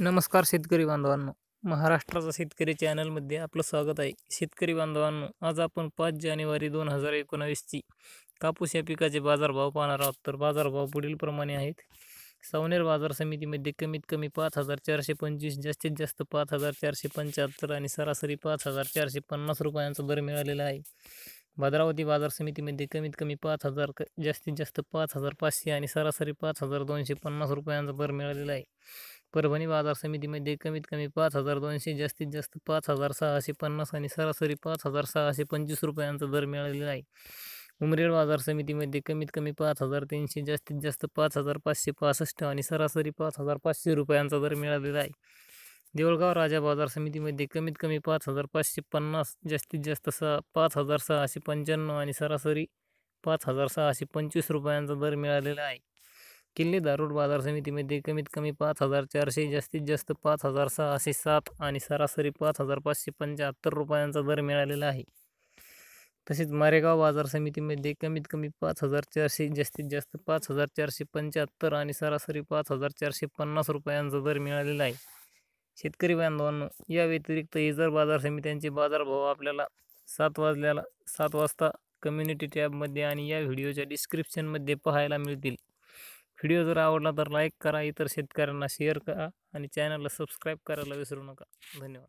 नमस्कार शेतकरी बांधवांनो. महाराष्ट्राचा शेतकरी चॅनलमध्ये आपलं स्वागत आहे. शेतकरी बांधवांनो, आज आपण पाच जानेवारी दोन हज़ार एकोणावीसची कापूस या पिकाचे बाजारभाव पाहणार आहोत. तर बाजारभाव पुढील प्रमाणे आहेत. सावनेर बाज़ार समितीमध्ये कमीत कमी पाच हज़ार चारशे पंचवीस, जास्तीत जास्त पाच हज़ार चारशे पंच्याहत्तर आणि सरासरी पाच हज़ार चारशे पन्नास रुपयांचा दर मिळालेला आहे. भद्रावती बाज़ार समितीमध्ये कमीत कमी पाच हज़ार, जास्तीत जास्त पाच हज़ार पाचशे आणि सरासरी पाच हज़ार दोनशे पन्नास रुपयांचा दर मिळालेला आहे. परभणी बाजार समितीमध्ये कमीत कमी पाच हजार दोनशे जास्तीत जास्त पाच हजार सहाशे पन्नास आणि सरासरी पाच हजार सहाशे पंचवीस रुपयांचा दर मिळालेला आहे. उमरेड बाजार समितीमध्ये कमीत कमी पाच हजार तीनशे जास्तीत जास्त पाच हजार पाचशे पासष्ट आणि सरासरी पाच हजार पाचशे रुपयांचा दर मिळालेला आहे. देवळगाव राजा बाजार समितीमध्ये कमीत कमी पाच हजार पाचशे पन्नास जास्तीत जास्त सहा पाच हजार सहाशे पंच्याण्णव आणि सरासरी पाच हजार सहाशे पंचवीस रुपयांचा दर मिळालेला आहे. किल्ले दारुड बाज़ार समितीमध्ये कमीत कमी पाच हज़ार चारशे जास्तीत जास्त पाच हज़ार सहाशे सात आणि सरासरी पाच हज़ार पाचशे पंच्याहत्तर रुपयांचा दर मिळालेला आहे. तसेच मारेगाव बाज़ार समितीमध्ये कमीत कमी पाच हज़ार चारशे जास्तीत जास्त पाच हज़ार चारशे पंच्याहत्तर आणि सरासरी पाच हज़ार चारशे पन्नास रुपयांचा दर मिळालेला आहे. शेतकरी बांधवांनो, या व्यतिरिक्त इतर बाज़ार समित्यांचे बाजारभाव आपल्याला सात वाजल्याला सात वाजता कम्युनिटी टॅबमध्ये आणि या व्हिडिओच्या डिस्क्रिप्शनमध्ये पाहायला मिळतील. व्हिडिओ जर आवडला तर लाईक करा इतर शेतकऱ्यांना शेअर करा आणि चॅनलला सबस्क्राईब करायला विसरू नका. धन्यवाद.